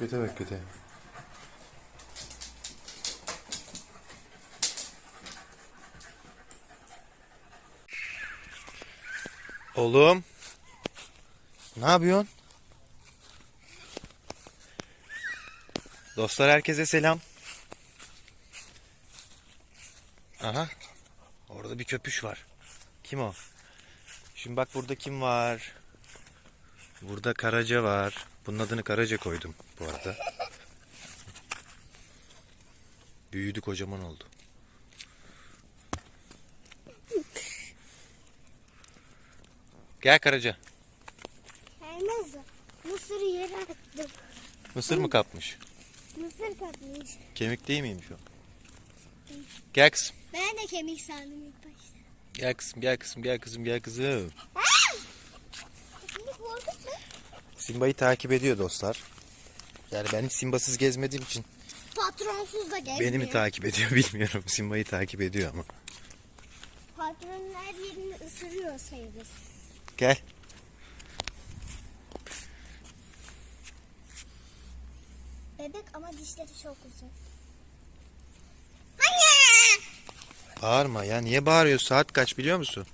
Göte bak göte. Oğlum. Ne yapıyorsun? Dostlar herkese selam. Aha. Orada bir köpüş var. Kim o? Şimdi bak burada kim var? Burada Karaca var. Bunun adını Karaca koydum bu arada. Büyüdü kocaman oldu. Gel Karaca. Gelmez. Mısır yere attım. Mısır mı kapmış? Mısır kapmış. Kemik değil miymiş o? Gel kızım. Ben de kemik sandım ilk başta. Gel kızım, gel kızım, gel kızım, gel kızım. Simba'yı takip ediyor dostlar. Yani ben hiç Simba'sız gezmediğim için Patronsuz da gezmiyor. beni mi takip ediyor bilmiyorum. Simba'yı takip ediyor ama. Patronun her yerini ısırıyor sayılır. Gel. Bebek ama dişleri çok uzun. Hayır. Bağırma ya. Niye bağırıyor? Saat kaç biliyor musun?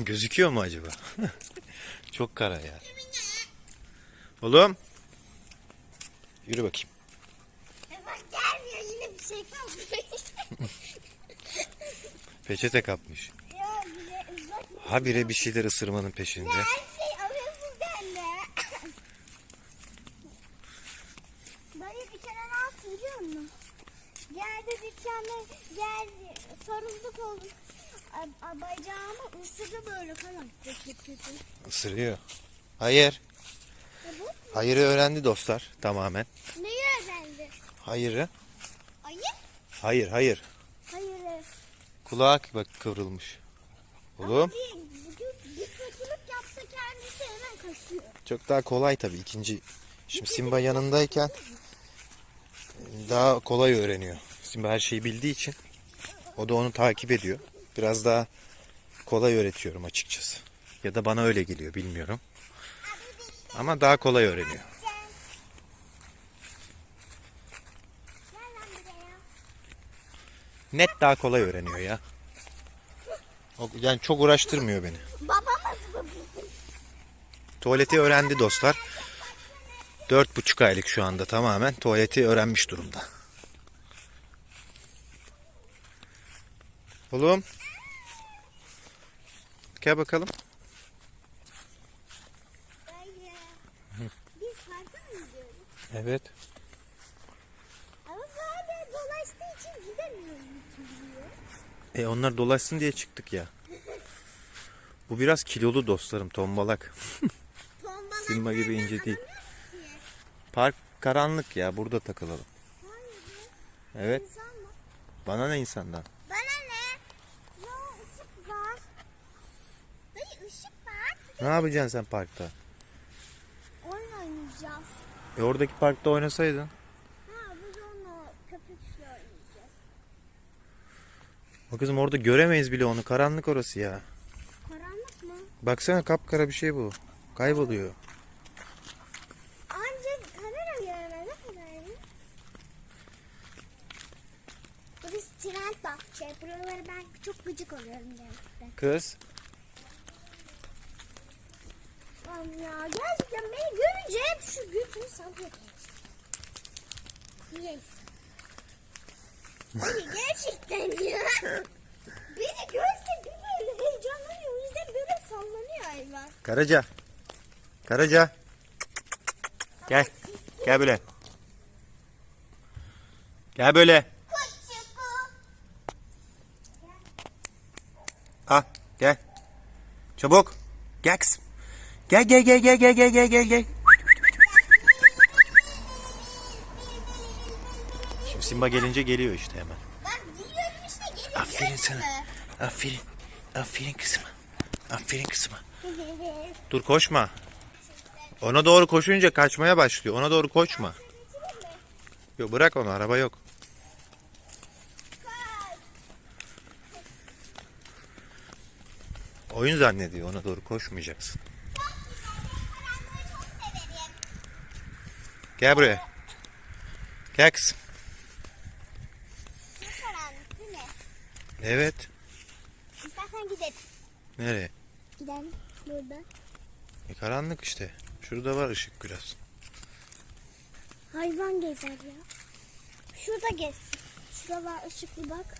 Gözüküyor mu acaba? Çok kara ya. Oğlum. Yürü bakayım. Bak gelmiyor yine bir şey kalmış. Peçete kapmış. Habire bir şeyler ısırmanın peşinde. Her şey alıyorsun sen de. Dayı bir kere ne yaptı biliyor musun? Geldi dükkanda geldi sarıldık oldu. A- a- Bacağımı ısırdı böyle kan aktı kötü kötü. Isırıyor. Hayır. Hayırı öğrendi dostlar tamamen. neyi öğrendi? Hayırı. Ayı? Hayır hayır. Hayır. Kulağı bak kıvrılmış. Oğlum. Bir, bir, bir kötülük yapsa kendisi hemen kaçıyor. Çok daha kolay tabii ikinci. Şimdi Simba yanındayken daha kolay öğreniyor. Simba her şeyi bildiği için o da onu takip ediyor. Biraz daha kolay öğretiyorum açıkçası. Ya da bana öyle geliyor bilmiyorum. Ama daha kolay öğreniyor. Net daha kolay öğreniyor ya. Yani çok uğraştırmıyor beni. Tuvaleti öğrendi dostlar. Dört buçuk aylık şu anda tamamen tuvaleti öğrenmiş durumda. Oğlum. Gel bakalım. Dayı. Biz parka mı gidiyoruz? Evet. Ama böyle dolaştığı için gidemiyoruz. E onlar dolaşsın diye çıktık ya. Bu biraz kilolu dostlarım tombalak. Tombalak Simba gibi ince değil. Park karanlık ya burada takılalım. Hayır. Evet. Bana ne insandan? Bana ne? Ya ışık var. Dayı ışık var. Ne yapacaksın sen parkta? Oyun oynayacağız. E oradaki parkta oynasaydın. Ha biz onunla köpükle oynayacağız. O kızım orada göremeyiz bile onu. Karanlık orası ya. Karanlık mı? Baksana kapkara bir şey bu. Kayboluyor. Ancak kamera kadar mı? Burası trend bahçe. Buraları ben çok gıcık oluyorum genellikle. Kız. Aman ya gerçekten beni görünce hep şu götünü sallıyor. Niyeyse. Hayır gerçekten ya. Beni görse bir böyle heyecanlanıyor. O yüzden böyle sallanıyor hayvan. Karaca. Karaca. Gel. Gel böyle. Gel böyle. Ha, gel. Çabuk. Gel kızım. Gel gel gel gel gel gel gel gel gel. Şimdi Simba gelince geliyor işte hemen. Bak biliyorum işte geliyor. Aferin sana. Aferin. Aferin kızıma. Aferin kızıma. Dur koşma. Ona doğru koşunca kaçmaya başlıyor. Ona doğru koşma. Yok bırak onu araba yok. Oyun zannediyor ona doğru koşmayacaksın. Gel buraya. Gel kızım. Evet. İstersen gidelim. Nereye? Gidelim. Burada. E karanlık işte. Şurada var ışık biraz. Hayvan gezer ya. Şurada gez. Şurada var ışıklı bak.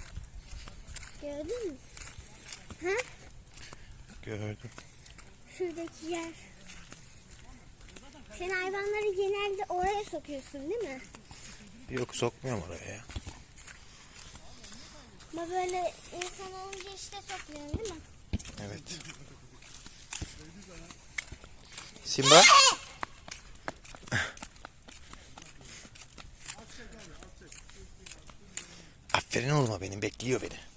Gördün mü? Ha? Gördüm. Şuradaki yer. Sen hayvanları genelde oraya sokuyorsun değil mi? Yok sokmuyorum oraya ya. Ama böyle insan olunca işte sokmuyorsun değil mi? Evet. Simba. Aferin oğluma benim bekliyor beni.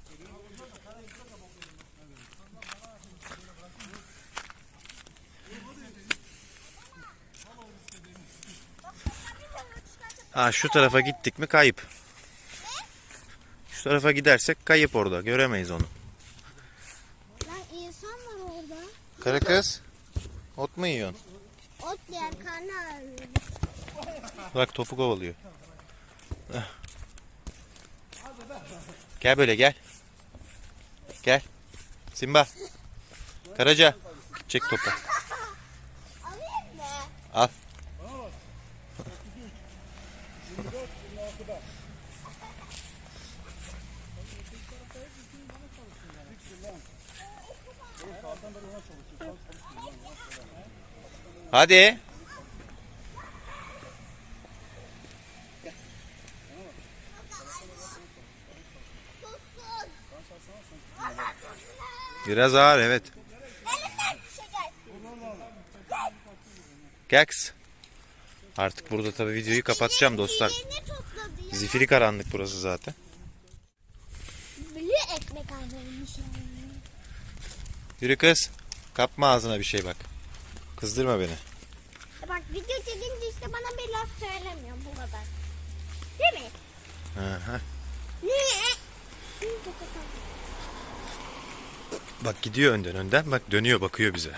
Ha şu tarafa gittik mi kayıp. Şu tarafa gidersek kayıp orada. Göremeyiz onu. Lan insan var orada. Kara kız. Ot mu yiyorsun? Ot yer karnı ağrıyor. Bak topu kovalıyor. Gel böyle gel. Gel. Simba. Karaca. Çek topu. Alayım mı? Al. Hadi. Biraz ağır evet. Kız. Artık burada tabii videoyu kapatacağım dostlar. Zifiri karanlık burası zaten. Biliyor ekmek almalıymış yani. Yürü kız. Kapma ağzına bir şey bak. Kızdırma beni. E Bak video çekince işte bana bir laf söylemiyor bu kadar. Değil mi? Aha. Ne? Bak gidiyor önden önden. Bak dönüyor bakıyor bize.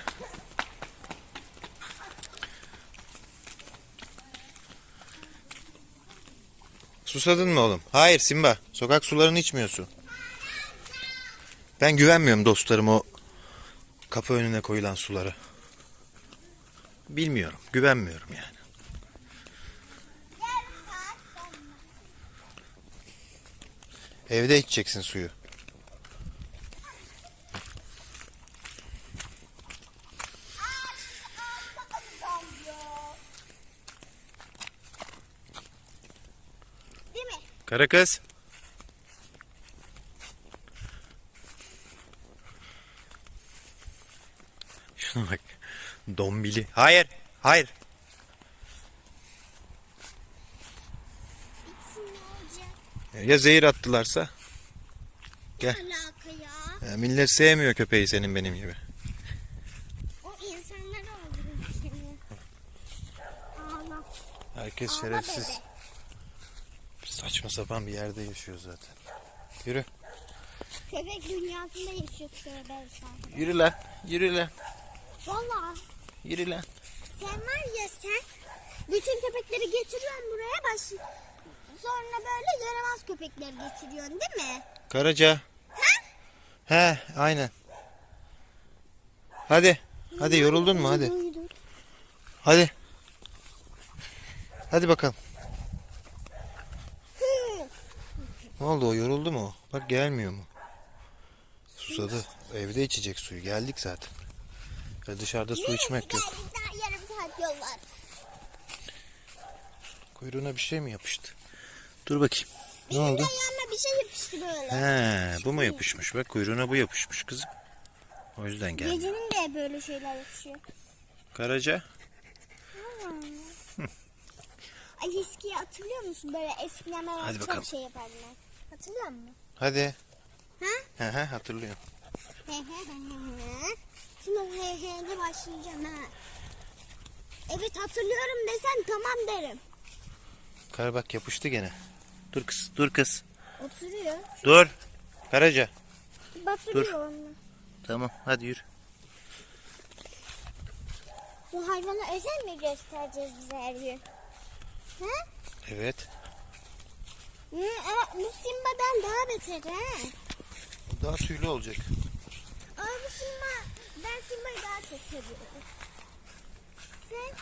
Susadın mı oğlum? Hayır Simba. Sokak sularını içmiyorsun. Ben güvenmiyorum dostlarım o kapı önüne koyulan suları. Bilmiyorum. Güvenmiyorum yani. Evde içeceksin suyu. Değil mi? Kara kız. Şuna bak. Dombili. Hayır. Hayır. Ya zehir attılarsa? Gel. Ya? Ya millet sevmiyor köpeği senin benim gibi. O insanlar öldürür seni. Herkes Ağla şerefsiz. bebe. Saçma sapan bir yerde yaşıyor zaten. Yürü. Köpek dünyasında yaşıyor tövbe sen. Yürü lan. Yürü lan. Valla Yürü lan. sen var ya sen bütün köpekleri getiriyorsun buraya baş. Sonra böyle yaramaz köpekleri getiriyorsun değil mi? Karaca. He aynen. Hadi. Hadi yoruldun mu hadi. Hadi. Hadi bakalım. Hı. Ne oldu o yoruldu mu? Bak gelmiyor mu? Susadı. Evde içecek suyu. Geldik zaten. Ya dışarıda su içmek yok. Daha yarım saat yol var. Kuyruğuna bir şey mi yapıştı? Dur bakayım. Ne Benim oldu? bir şey yapıştı böyle. He, bu mu yapışmış? Bak kuyruğuna bu yapışmış kızım. O yüzden geldi. Gecenin de böyle şeyler yapışıyor. Karaca. Ay eskiyi hatırlıyor musun? Böyle eskiden ben Hadi çok bakalım. şey yapardılar. Hatırlıyor musun? Hadi. Ha? He he hatırlıyorum. He he he he. Şimdi he he de başlayacağım ha. Evet hatırlıyorum desen tamam derim. Kar bak yapıştı gene. Dur kız, dur kız. Oturuyor. Dur. Karaca. Batırıyor Dur. onu. Tamam hadi yürü. Bu hayvana özel mi göstereceğiz biz her gün? He? Evet. Hı, ama bu Simba'dan daha beter ha. Daha tüylü olacak. Ama bu Simba, ben Simba'yı daha çok seviyorum. Sen?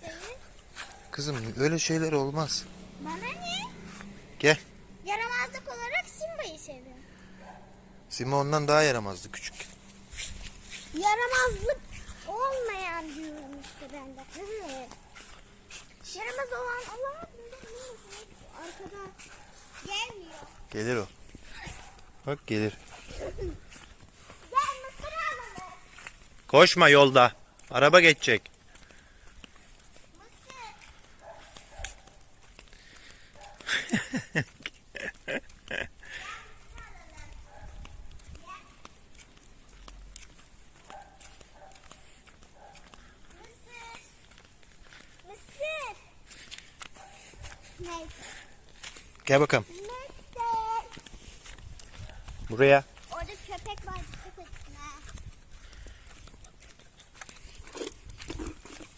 Seviyorsun? Kızım öyle şeyler olmaz. Bana ne? Gel. Yaramazlık olarak Simba'yı seviyorum. Simba ondan daha yaramazdı küçük. Yaramazlık olmayan diyorum işte ben de. Yaramaz olan olan gelmiyor. Gelir o. Bak gelir. Koşma yolda. Araba geçecek. Mısır. Mısır. Neyse. Gel bakalım. Buraya. Orada köpek var.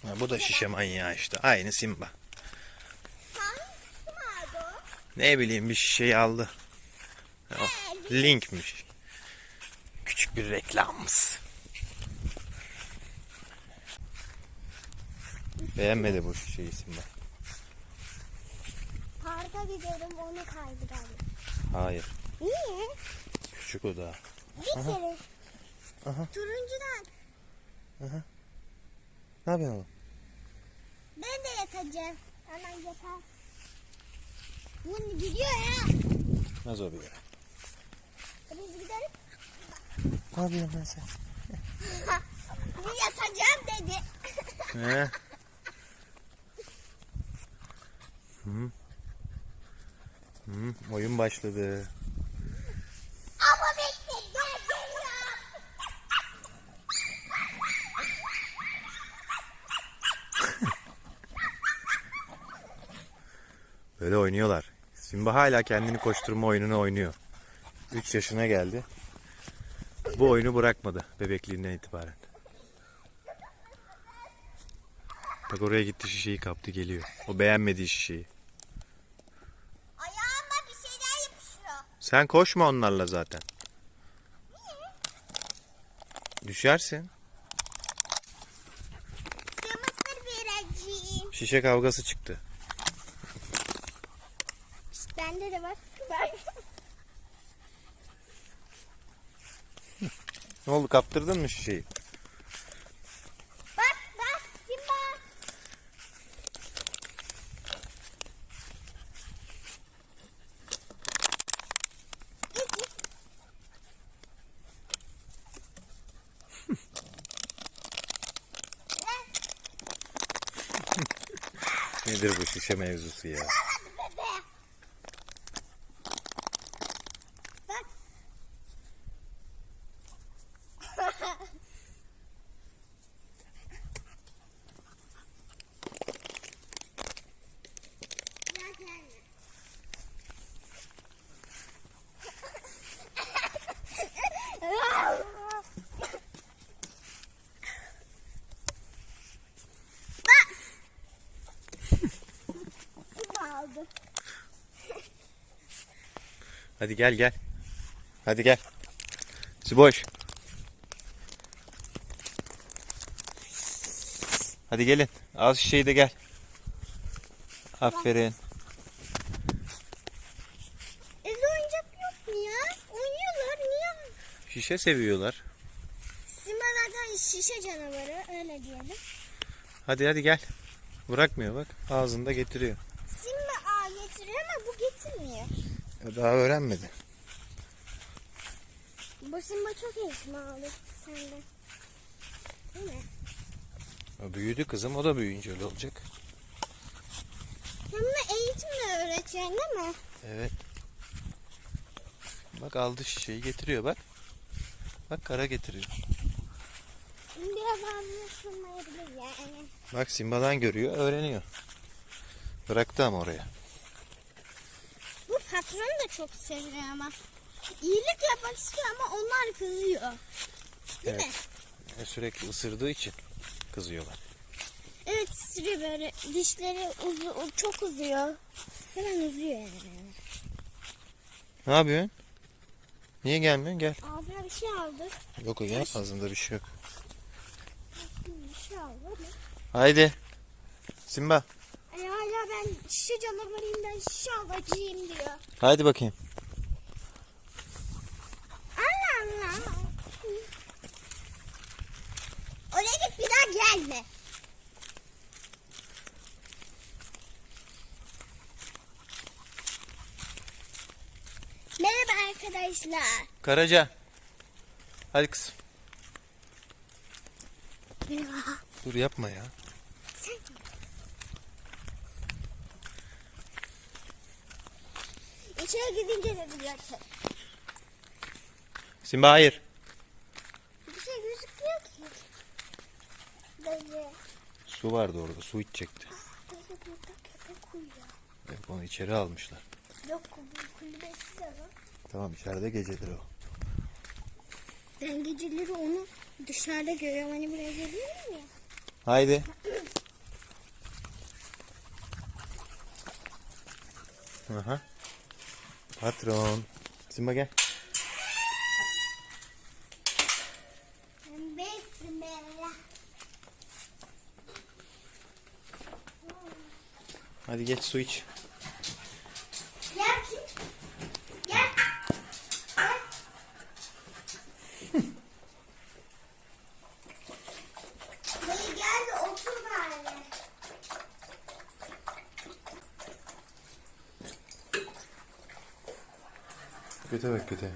Ha. Bu da şişe manyağı işte. Aynı Simba. Ne bileyim bir şişeyi aldı. O, He, Linkmiş. Küçük bir reklamımız. Beğenmedi bu şişeyi Simba. Parka gidelim onu kaydıralım. Hayır. Niye? Küçük o daha. Bir kere. Aha. Turuncudan. Ne yapıyorsun oğlum? Ben de yatacağım. Hemen yatar. Bunu gidiyor ya. Nasıl o bir yere? Biz gidelim. Ne yapıyorsun lan sen? Bu yatacağım dedi. He? Hı. Hı, oyun başladı. Ama bekle gel gel ya. Böyle oynuyorlar. Simba hala kendini koşturma oyununu oynuyor. 3 yaşına geldi. Bu oyunu bırakmadı bebekliğinden itibaren. Bak oraya gitti şişeyi kaptı geliyor. O beğenmediği şişeyi. Ayağıma bir şeyler yapışıyor. Sen koşma onlarla zaten. Düşersin. Şişe kavgası çıktı. Bende de var. Ne oldu kaptırdın mı şişeyi? Bak bak Simba. Nedir bu şişe mevzusu ya? Hadi bebe. Bak. Gel gel. Bak. Kim aldı? Hadi gel gel. Hadi gel. Siboş. Hadi gelin. Al şişeyi de gel. Aferin. Evde oyuncak yok mu ya? Oynuyorlar niye? Şişe seviyorlar. Simba zaten şişe canavarı öyle diyelim. Hadi hadi gel. Bırakmıyor bak. Ağzında getiriyor. Simba ağ getiriyor ama bu getirmiyor. Daha öğrenmedi. Simba çok esmalı sende. Değil mi? O büyüdü kızım. O da büyüyünce öyle olacak. Hem de eğitimle öğretiyorsun değil mi? Evet. Bak aldı şişeyi getiriyor bak. Bak kara getiriyor. Biraz anlaşılmayabilir yani. Bak Simba'dan görüyor, öğreniyor. Bıraktı ama oraya. Bu patron da çok seviyor ama. İyilik yapmak istiyor ama onlar kızıyor. Değil Evet. mi? Sürekli ısırdığı için kızıyorlar. Evet ısırıyor böyle. Dişleri uzu, çok uzuyor. Hemen uzuyor yani. Ne yapıyorsun? Niye gelmiyorsun? Gel. Ağzına bir şey aldı. Yok o gel. Ağzında bir şey yok. Bir şey aldı. Haydi. Simba. Ben şişe canavarıyım ben şişe alacağım diyor. Haydi bakayım. Allah Allah. Oraya git bir daha gelme. Merhaba arkadaşlar. Karaca. Hadi kızım. Merhaba. Dur yapma ya. Sen İçeri gidince de biliyorsun. Simba hayır. Bir şey gözükmüyor ki. Böyle. Su vardı orada. Su içecekti. Böyle burada köpek uyuyor. Evet, onu içeri almışlar. Yok bu kulübesi de var. Tamam içeride geceleri o. Ben geceleri onu dışarıda görüyorum. Hani buraya geliyorum ya. Haydi. Aha. Patron. Simba gel. Besmele. Hadi geç su iç. Gel kim? Gel. Gel. Dayı gel de otur bari. Köte bak köte.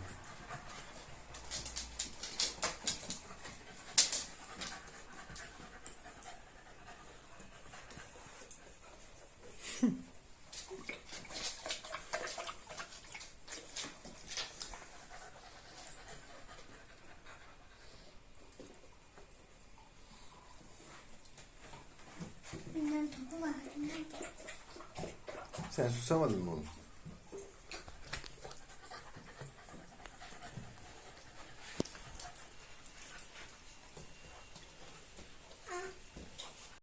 Susamadın mı oğlum?